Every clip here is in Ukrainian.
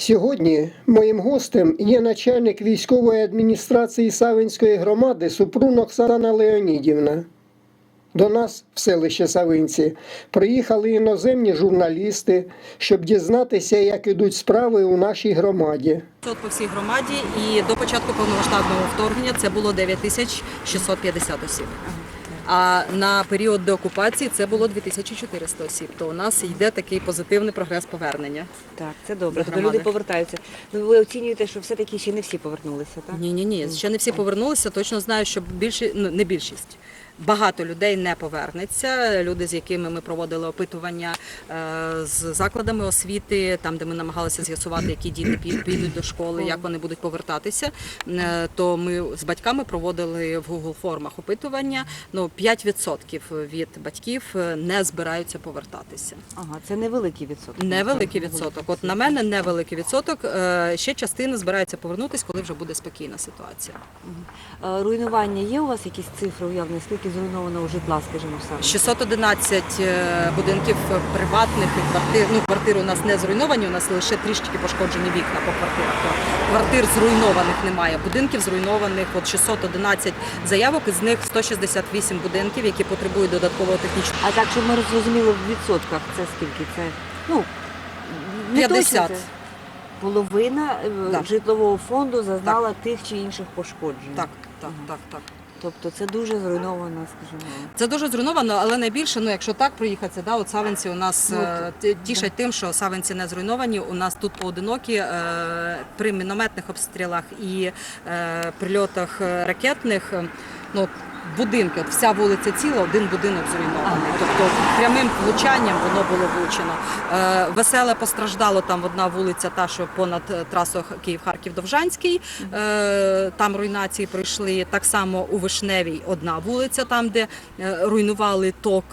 Сьогодні моїм гостем є начальник військової адміністрації Савинської громади Супрун Оксана Леонідівна. До нас в селище Савинці приїхали іноземні журналісти, щоб дізнатися, як ідуть справи у нашій громаді. По всій громаді і до початку повномасштабного вторгнення це було 9650 осіб. А на період деокупації це було 2400 осіб. То у нас йде такий позитивний прогрес повернення. Так, це добре. Тобто люди повертаються. Ну ви оцінюєте, що все-таки ще не всі повернулися, так? Ні, ні, ні. Ще не всі повернулися. Точно знаю, що більше ну, не більшість. Багато людей не повернеться. Люди, з якими ми проводили опитування е, з закладами освіти, там де ми намагалися з'ясувати, які діти підуть до школи, як вони будуть повертатися. е, То ми з батьками проводили в Google формах опитування. Ну 5% від батьків е, не збираються повертатися. Ага, це невеликий відсоток. Невеликий відсоток. От на мене невеликий відсоток. Ще частина збирається повернутися, коли вже буде спокійна ситуація. Руйнування є у вас якісь цифри уявлені? Скільки зруйновано житла, скажімо, саме? 611 е, будинків приватних і квартир. Ну, квартири у нас не зруйновані, у нас лише трішки пошкоджені вікна по квартирах. То квартир зруйнованих немає. Будинків зруйнованих от 611 заявок, із них 168 будинків, які потребують додаткового технічного. А так, щоб ми зрозуміли в відсотках, це скільки? Це ну не 50. точно це. Половина е, Так. житлового фонду зазнала тих чи інших пошкоджень. Так, так, так, так. Тобто це дуже зруйновано, скажімо. Це дуже зруйновано, але найбільше, ну якщо так проїхатися, да, от Савинці у нас Ну, тішать да. тим, що Савинці не зруйновані. У нас тут поодинокі е, при мінометних обстрілах і е, прильотах е, ракетних. е, Ну, будинки, от вся вулиця ціла, один будинок зруйнований. Тобто прямим влучанням воно було влучено. Е, веселе постраждало там одна вулиця, та що понад е, трасою Київ-Харків-Довжанський. Е, там руйнації пройшли. Так само у Вишневій одна вулиця, там де руйнували ток,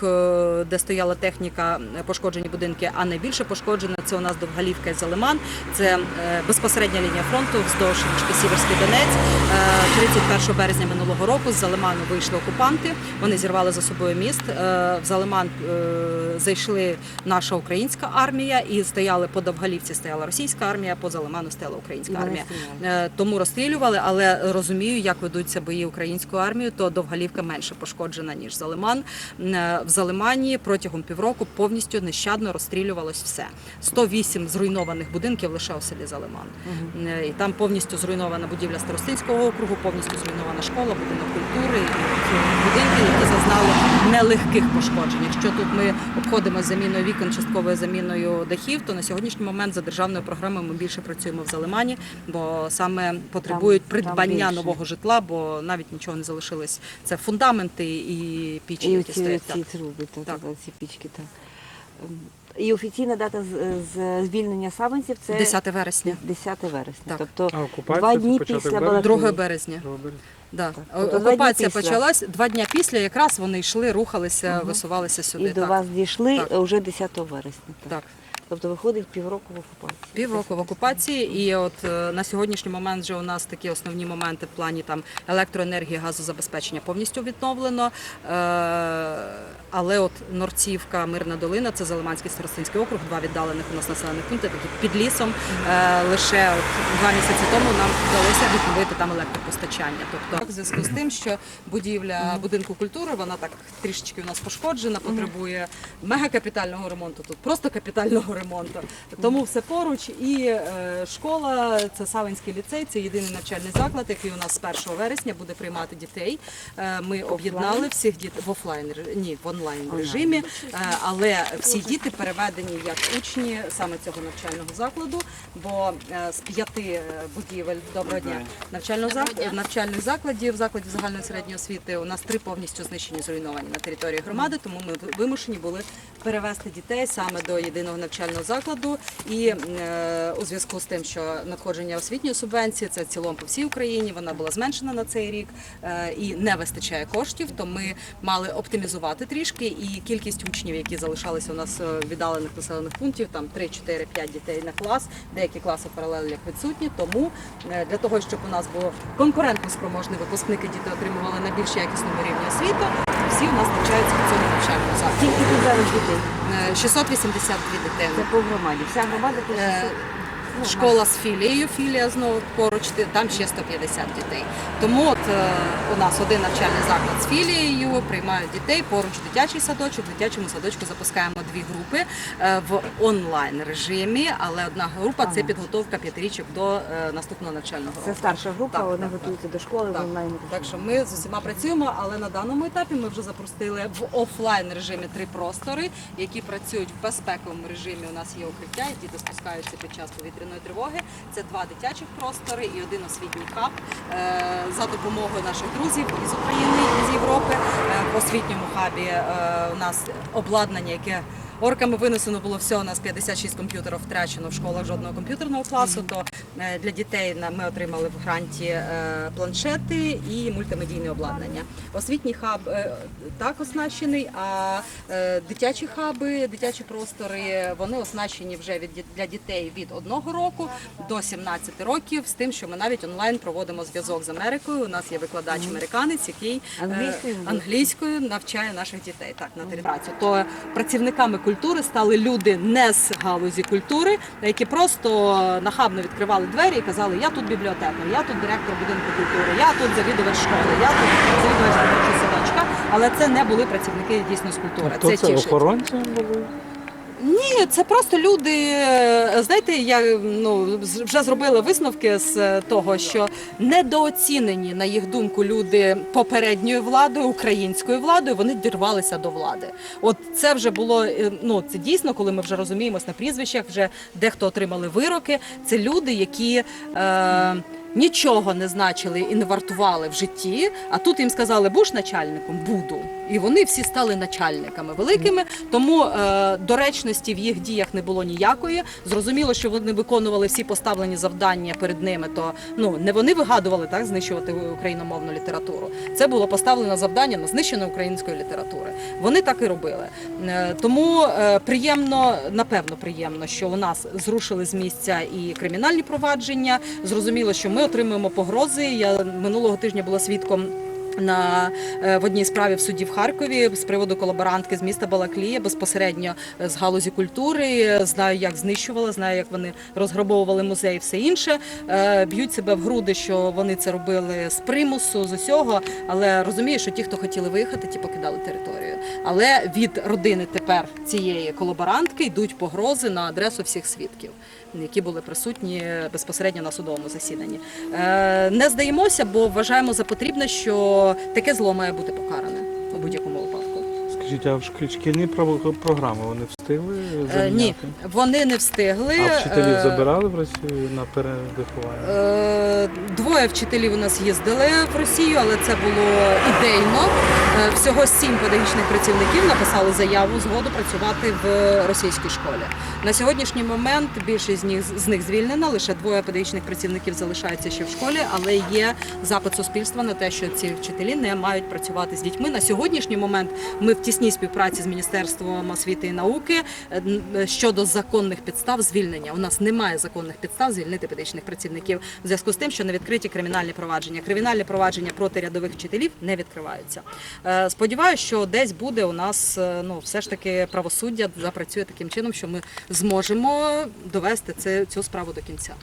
де стояла техніка, пошкоджені будинки. А найбільше пошкоджено це у нас Довгалівка і Залиман. Це безпосередня лінія фронту вздовж річки Сіверський Донець. Е, 31 березня минулого року з Залиману вийшли окупанти. Вони зірвали за собою міст. Е, В Залиман е, зайшли наша українська армія і стояли по Довгалівці стояла російська армія, по Залиману стояла українська армія. Е, Тому розстрілювали, але розумію, як ведуться бої українською армією, то Довгалівка менше пошкоджена, ніж Залиман. В Залимані протягом півроку повністю нещадно розстрілювалось все. 108 зруйнованих будинків лише у селі Залиман. І там повністю зруйнована будівля Старостинського округу, повністю зруйнована школа, будинок культури, і будинки, які зазнали нелегких пошкоджень. Якщо тут ми обходимо заміною вікон, частковою заміною дахів, то на сьогоднішній момент за державною програмою ми більше працюємо в Залимані, бо саме потребують там придбання більше. нового житла, бо навіть нічого не залишилось. Це фундаменти і пічі, І які оці, стоять. ці так. труби, та, Так. та, ці пічки. Так. Ем, І офіційна дата звільнення савинців це 10 вересня, 10 вересня. Так. Тобто А два дні після березня? 2 березня. Да. Тобто два Окупація після. почалась два дні після. Якраз вони йшли, рухалися, висувалися сюди. І до так. вас дійшли Так. вже 10 вересня. Так. так. Тобто виходить півроку в окупації. Півроку в окупації, і от е, на сьогоднішній момент вже у нас такі основні моменти в плані там електроенергії, газозабезпечення повністю відновлено. Е, але от Норцівка, Мирна долина, це Залиманський Старостинський округ, два віддалених у нас населених пункти, такі під лісом. Е, лише от два місяці тому нам вдалося відновити там електропостачання. Тобто, в зв'язку з тим, що будівля будинку культури, вона так трішечки у нас пошкоджена, потребує мегакапітального ремонту. Тут просто капітального ремонту. Тому все поруч. І е, школа, це Савинський ліцей, це єдиний навчальний заклад, який у нас з 1 вересня буде приймати дітей. Е, ми об'єднали всіх дітей в офлайн ні, в онлайн режимі, е, але всі діти переведені як учні саме цього навчального закладу. Бо з п'яти будівель доброго дня навчального зак- навчальних закладів, закладів загальної середньої освіти, у нас три повністю знищені, зруйновані на території громади. Тому ми вимушені були перевести дітей саме до єдиного навчального закладу. І е, у зв'язку з тим, що надходження освітньої субвенції це в цілому по всій Україні, вона була зменшена на цей рік е, і не вистачає коштів. То ми мали оптимізувати трішки і кількість учнів, які залишалися у нас е, віддалених населених пунктів, там 3, 4, 5 дітей на клас, деякі класи паралельних відсутні. Тому для того, щоб у нас було конкурентно спроможні випускники, діти отримували на більш якісному рівні освіту. Всі у нас навчаються в цьому навчальному закладі. Скільки тут зараз дітей? Е, 682 дитини. Це по громаді. Вся громада по Е, 600. Школа з філією, філія знову поруч, там ще 150 дітей. Тому от е, у нас один навчальний заклад з філією, приймають дітей, поруч дитячий садочок. В дитячому садочку запускаємо дві групи е, в онлайн режимі, але одна група це підготовка п'ятирічок до е, наступного навчального року. Це старша група, Так, вони так, готуються до школи в Так. онлайн. Так що ми з усіма працюємо, але на даному етапі ми вже запустили в офлайн режимі три простори, які працюють в безпековому режимі. У нас є укриття, і діти спускаються під час повітряної тривоги. Це два дитячих простори і один освітній хаб Е, за допомогою наших друзів із України і з Європи. Е, В освітньому хабі е, у нас обладнання, яке Орками винесено було всього у нас 56 комп'ютерів втрачено в школах жодного комп'ютерного класу. То е, для дітей ми отримали в гранті е, планшети і мультимедійне обладнання. Освітній хаб е, так оснащений, а дитячі хаби, дитячі простори вони оснащені вже від для дітей від одного року до 17 років, з тим, що ми навіть онлайн проводимо зв'язок з Америкою. У нас є викладач американець, який Англійською? навчає наших дітей так на території. То працівниками культури стали люди не з галузі культури, які просто нахабно відкривали двері і казали: Я тут бібліотекар, я тут директор будинку культури, я тут завідувач школи, я тут завідувач дитячого садочка. Але це не були працівники дійсно з культури. Хто це, це охоронці були? Ні, це просто люди. е, Знаєте, я ну вже зробила висновки з е, того, що недооцінені, на їх думку, люди попередньою владою, українською владою, вони дірвалися до влади. От це вже було е, ну це дійсно, коли ми вже розуміємось на прізвищах, вже дехто отримали вироки. Це люди, які. Е, Нічого не значили і не вартували в житті. А тут їм сказали, будеш начальником, буду. І вони всі стали начальниками великими. Тому е, доречності в їх діях не було ніякої. Зрозуміло, що вони виконували всі поставлені завдання перед ними. То ну не вони вигадували так знищувати україномовну літературу. Це було поставлено завдання на знищення української літератури. Вони так і робили. Е, тому е, приємно, напевно, приємно, що у нас зрушили з місця і кримінальні провадження. Зрозуміло, що ми отримуємо погрози. Я минулого тижня була свідком. На е, в одній справі в суді в Харкові з приводу колаборантки з міста Балаклія безпосередньо е, з галузі культури. Знаю, як знищували, знаю, як вони розграбовували музей, і все інше. Е, Б'ють себе в груди, що вони це робили з примусу, з усього. Але розумію, що ті, хто хотіли виїхати, ті покидали територію. Але від родини тепер цієї колаборантки йдуть погрози на адресу всіх свідків, які були присутні безпосередньо на судовому засіданні. Не здаємося, бо вважаємо за потрібне, що таке зло має бути покаране у будь-якому випадку. Скажіть, а в шк- шкільні програми вони встигли Е, заміняти? Ні, вони не встигли. А вчителів Е, забирали в Росію на перевиховання? Е, Двоє вчителів у нас їздили в Росію, але це було ідейно. Е, Всього сім педагогічних працівників написали заяву згоду працювати в російській школі. На сьогоднішній момент більшість з них з них звільнена. Лише двоє педагогічних працівників залишаються ще в школі, але є запит суспільства на те, що ці вчителі не мають працювати з дітьми. На сьогоднішній момент ми в тісній співпраці з міністерством освіти і науки е, щодо законних підстав звільнення. У нас немає законних підстав звільнити педагогічних працівників в зв'язку з тим, що не відкриті кримінальні провадження. Кримінальні провадження проти рядових вчителів не відкриваються. Е, Сподіваюся, що десь буде у нас е, ну все ж таки правосуддя запрацює таким чином, що ми зможемо довести це цю справу до кінця.